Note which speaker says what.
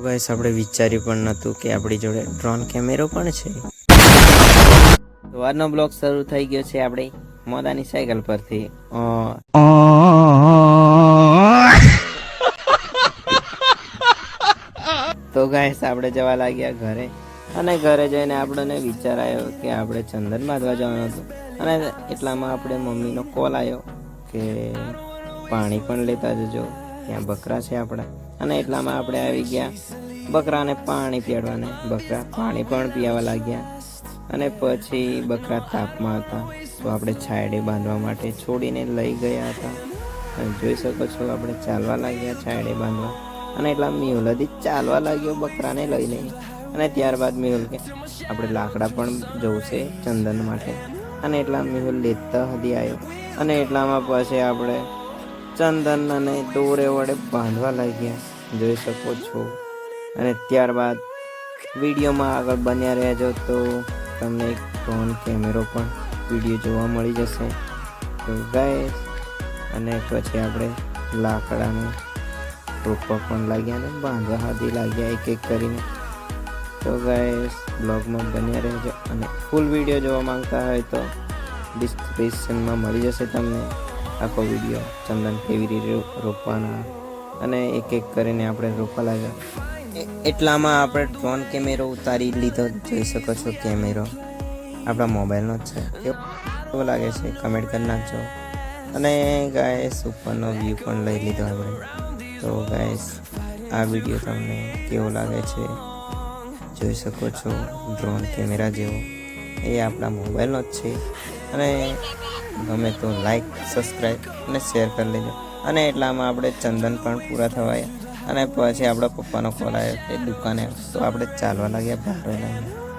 Speaker 1: Guys આપણે વિચાર્યું પણ નહોતું કે આપણી જોડે ડ્રોન કેમેરો પણ છે. સવારનો બ્લોગ શરૂ થઈ ગયો છે આપણે મોદાની સાયકલ પરથી. તો ગાઈસ આપણે જવા લાગ્યા ઘરે. અને ઘરે જઈને આપણને વિચાર આવ્યો કે આપણે ચંદન બાંધવા જવાનું હતું. અને એટલામાં આપણે મમ્મીનો કોલ આવ્યો કે પાણી પણ લેતા જજો. ત્યાં બકરા છે આપણા. અને એટલામાં આપણે આવી ગયા. બકરાને પાણી પીવડાવવાને બકરા પાણી પણ પીવા લાગ્યા. અને પછી બકરા તાપમાં હતા. તો આપણે છાયડે બાંધવા માટે છોડીને લઈ ગયા હતા. અને જોઈ શકો છો, આપણે ચાલવા લાગ્યા છાયડે બાંધવા. અને એટલા મેહુલ હતી ચાલવા લાગ્યો બકરાને લઈને. અને ત્યારબાદ મેહુલ કે, આપણે લાકડા પણ જવું છે ચંદન માટે. અને એટલા મેહુલ લેતા હદી આવ્યો. અને એટલામાં પછી આપણે ચંદન અને દોરે વડે બાંધવા લાગ્યા. જોઈ શકો છો. અને ત્યારબાદ વિડીયોમાં આગળ બન્યા રહેજો તો તમને એક ડ્રોન કેમેરો પણ વીડિયો જોવા મળી જશે. તો ગાઈસ અને પછી આપણે લાકડાને રોપવા પણ લાગ્યા અને બાંધવા હાથી લાગ્યા એક એક કરીને. તો ગાઈસ બ્લોગમાં બન્યા રહેજો. અને ફૂલ વીડિયો જોવા માંગતા હોય તો ડિસ્ક્રિપ્શનમાં મળી જશે તમને. આખો વીડિયો ચંદન કેવી રીતે રોપવાના અને એક એક કરીને આપણે રોપવા લાગ્યા એટલામાં આપણે ડ્રોન કેમેરો ઉતારી લીધો, જોઈ શકો છો કેમેરો. આપણા મોબાઈલનો જ છે. કેવો લાગે છે? કમેન્ટ કરી નાખજો. અને ગાયસ ઉપરનો વ્યૂ પણ લઈ લીધો આપણે. તો ગાયસ આ વીડિયો તમને કેવો લાગે છે? જોઈ શકો છો ડ્રોન કેમેરા જેવો. એ આપણા મોબાઈલનો જ છે. અને ગમે તો લાઈક સબસ્ક્રાઈબ અને શેર કરી લેજો. અને એટલામાં આપણે ચંદન પણ પૂરા થવાયા. અને પછી આપણા પપ્પાનો કોલ આવ્યો એ દુકાને તો આપણે ચાલવા લાગ્યા બહાર લાગ્યા.